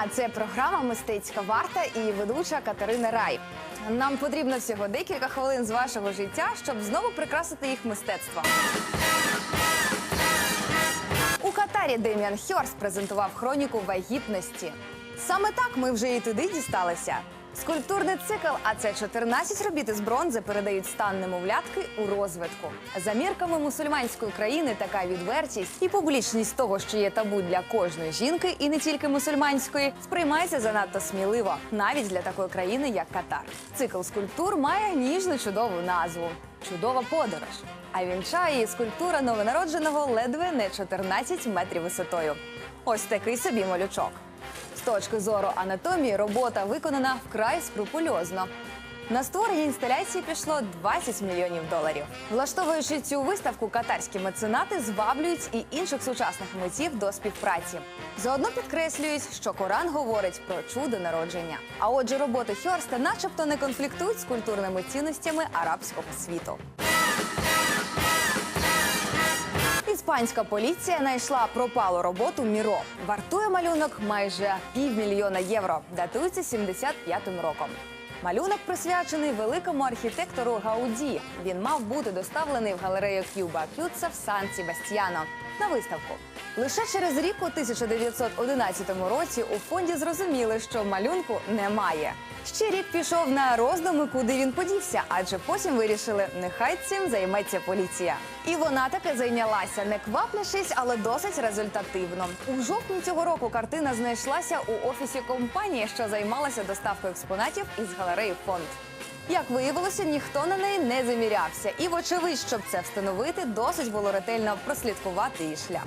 дня! Це програма Мистецька варта і ведуча Катерина Рай. Нам потрібно всього декілька хвилин з вашого життя, щоб знову прикрасити їх мистецтво. У Катарі Деміан Хьорс презентував хроніку вагітності. Саме так ми вже і туди дісталися. Скульптурний цикл, а це 14 робіт із бронзи, передають стан немовлятки у розвитку. За мірками мусульманської країни така відвертість і публічність того, що є табу для кожної жінки, і не тільки мусульманської, сприймається занадто сміливо, навіть для такої країни, як Катар. Цикл скульптур має ніжну чудову назву Чудова подорож. А вінчає її скульптура новонародженого ледве не 14 метрів висотою. Ось такий собі малючок. Точки зору анатомії робота виконана вкрай скрупульозно. На створення інсталяції пішло 20 мільйонів доларів. Влаштовуючи цю виставку, катарські меценати зваблюють і інших сучасних митців до співпраці. Заодно підкреслюють, що Коран говорить про чудо народження. А отже, роботи Хьорста, начебто, не конфліктують з культурними цінностями арабського світу. Іспанська поліція знайшла пропалу роботу Міро. Вартує малюнок майже півмільйона євро. Датується 75-м роком. Малюнок присвячений великому архітектору Гауді. Він мав бути доставлений в галерею Кюба Кюца в Сан Себастьяно на виставку. Лише через рік у 1911 році у фонді зрозуміли, що малюнку немає. Ще рік пішов на роздуми, куди він подівся, адже потім вирішили, нехай цим займеться поліція. І вона таки зайнялася, не кваплячись, але досить результативно. У жовтні цього року картина знайшлася у офісі компанії, що займалася доставкою експонатів із галереї фонд. Як виявилося, ніхто на неї не замірявся, і вочевидь, щоб це встановити, досить було ретельно прослідкувати її шлях.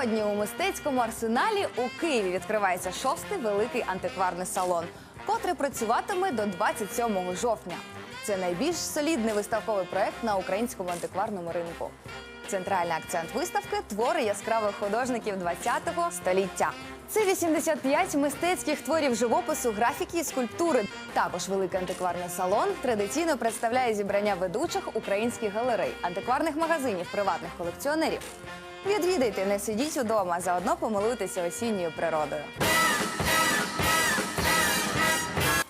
Сьогодні у мистецькому арсеналі у Києві відкривається шостий великий антикварний салон, котрий працюватиме до 27 жовтня. Це найбільш солідний виставковий проект на українському антикварному ринку. Центральний акцент виставки твори яскравих художників ХХ століття. Це 85 мистецьких творів живопису, графіки і скульптури. Також великий антикварний салон традиційно представляє зібрання ведучих українських галерей, антикварних магазинів, приватних колекціонерів. Відвідайте, не сидіть удома, заодно помилуйтеся осінньою природою.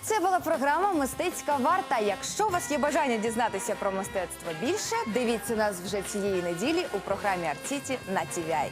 Це була програма Мистецька варта. Якщо у вас є бажання дізнатися про мистецтво більше, дивіться нас вже цієї неділі у програмі Арціті на TVI.